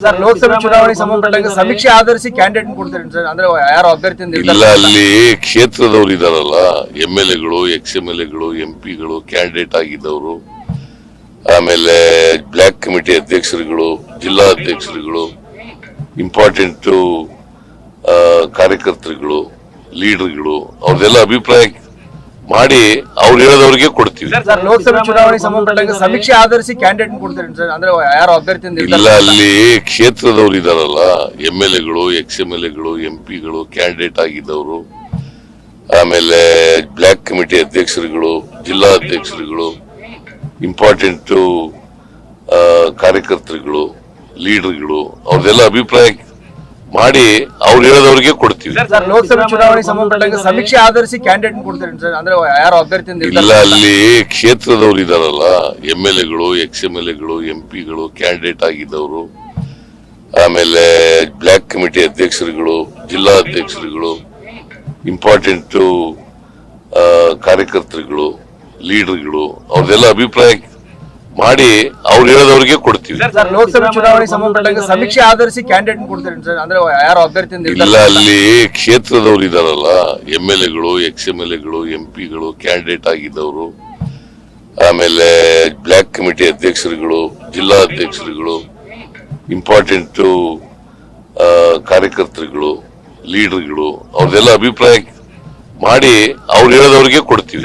Sir ಲೋಕಸಭೆ ಚುನಾವಣೆ ಸಂಬಂಧಪಟ್ಟಂಗೆ ಸಮೀಕ್ಷೆ ಆಧರಿಸಿ ಕ್ಯಾಂಡಿಡೇಟ್ ಕೊಡ್ತೀರಿ ಸರ್? ಅಂದ್ರೆ ಯಾರು ಅಭ್ಯರ್ಥಿ ಇಲ್ಲ ಅಲ್ಲಿ ಕ್ಷೇತ್ರದವ್ರು ಇದಾರಲ್ಲ ಎಂ ಎಲ್ ಎಗಳು ಎಕ್ಸ್ ಎಂ ಎಲ್ ಎಗಳು ಎಂ ಪಿಗಳು ಕ್ಯಾಂಡಿಡೇಟ್ ಆಗಿದ್ದವರು. ಆಮೇಲೆ ಬ್ಲಾಕ್ ಕಮಿಟಿ ಅಧ್ಯಕ್ಷರುಗಳು ಜಿಲ್ಲಾ ಅಧ್ಯಕ್ಷರುಗಳು ಇಂಪಾರ್ಟೆಂಟ್ ಕಾರ್ಯಕರ್ತರುಗಳು ಲೀಡರ್ಗಳು ಅವ್ರದೆಲ್ಲ ಅಭಿಪ್ರಾಯ ಮಾಡಿ ಅವ್ರು ಹೇಳೋದವ್ರಿಗೆ ಕೊಡ್ತೀವಿ. ಲೋಕಸಭೆ ಚುನಾವಣೆ ಸಂಬಂಧಪಟ್ಟಂಗೆ ಸಮೀಕ್ಷೆ ಆಧರಿಸಿ ಕ್ಯಾಂಡಿಡೇಟ್ ಕೊಡ್ತೀರಿ ಸರ್? ಅಂದ್ರೆ ಯಾರು ಅಭ್ಯರ್ಥಿ ಇಲ್ಲ ಅಲ್ಲಿ ಕ್ಷೇತ್ರದವ್ರು ಇದಾರಲ್ಲ ಎಂ ಎಲ್ ಎಗಳು ಎಕ್ಸ್ ಎಂ ಎಲ್ ಎಗಳು ಎಂ ಪಿಗಳು ಕ್ಯಾಂಡಿಡೇಟ್ ಆಗಿದ್ದವರು ಆಮೇಲೆ ಬ್ಲಾಕ್ ಕಮಿಟಿ ಅಧ್ಯಕ್ಷರುಗಳು ಜಿಲ್ಲಾ ಅಧ್ಯಕ್ಷರುಗಳು ಇಂಪಾರ್ಟೆಂಟ್ ಕಾರ್ಯಕರ್ತರುಗಳು ಲೀಡರ್ಗಳು ಅವ್ರದೆಲ್ಲ ಅಭಿಪ್ರಾಯ ಮಾಡಿ ಅವ್ರು ಹೇಳೋದವ್ರಿಗೆ ಕೊಡ್ತೀವಿ. ಸರ್ ಲೋಕಸಭೆ ಚುನಾವಣೆ ಸಂಬಂಧಪಟ್ಟಂಗೆ ಸಮೀಕ್ಷೆ ಆಧರಿಸಿ ಕ್ಯಾಂಡಿಡೇಟ್ ಕೊಡ್ತೀರಿ ಸರ್? ಅಂದ್ರೆ ಯಾರು ಅಭ್ಯರ್ಥಿ ಇಲ್ಲ ಅಲ್ಲಿ ಕ್ಷೇತ್ರದವ್ರು ಇದಾರಲ್ಲ ಎಂ ಎಲ್ ಎಗಳು ಎಕ್ಸ್ ಎಂ ಎಲ್ ಎಗಳು ಎಂ ಪಿಗಳು ಕ್ಯಾಂಡಿಡೇಟ್ ಆಗಿದ್ದವರು ಆಮೇಲೆ ಬ್ಲಾಕ್ ಕಮಿಟಿ ಅಧ್ಯಕ್ಷರುಗಳು ಜಿಲ್ಲಾ ಅಧ್ಯಕ್ಷರುಗಳು ಇಂಪಾರ್ಟೆಂಟ್ ಕಾರ್ಯಕರ್ತರುಗಳು ಲೀಡರ್ಗಳು ಅವ್ರದೆಲ್ಲ ಅಭಿಪ್ರಾಯ ಮಾಡಿ ಅವ್ರು ಹೇಳೋದವ್ರಿಗೆ ಕೊಡ್ತೀವಿ. ಸರ್ ಲೋಕಸಭೆ ಸಂಬಂಧಪಟ್ಟಂಗೆ ಸಮೀಕ್ಷೆ ಆಧರಿಸಿ ಕ್ಯಾಂಡಿಡೇಟ್ ಕೊಡ್ತೀರಿ ಸರ್? ಅಂದ್ರೆ ಯಾರು ಅಭ್ಯರ್ಥಿ ಇಲ್ಲ ಅಲ್ಲಿ ಕ್ಷೇತ್ರದವ್ರು ಇದಾರಲ್ಲ ಎಂ ಎಲ್ ಎಗಳು ಎಕ್ಸ್ ಎಂ ಎಲ್ ಎಗಳು ಎಂ ಪಿಗಳು ಕ್ಯಾಂಡಿಡೇಟ್ ಆಗಿದ್ದವರು ಆಮೇಲೆ ಬ್ಲಾಕ್ ಕಮಿಟಿ ಅಧ್ಯಕ್ಷರುಗಳು ಜಿಲ್ಲಾ ಅಧ್ಯಕ್ಷರುಗಳು ಇಂಪಾರ್ಟೆಂಟ್ ಕಾರ್ಯಕರ್ತರುಗಳು ಲೀಡರ್ಗಳು ಅವ್ರದೆಲ್ಲ ಅಭಿಪ್ರಾಯ ಮಾಡಿ ಅವ್ರು ಹೇಳೋದವ್ರಿಗೆ ಕೊಡ್ತೀವಿ.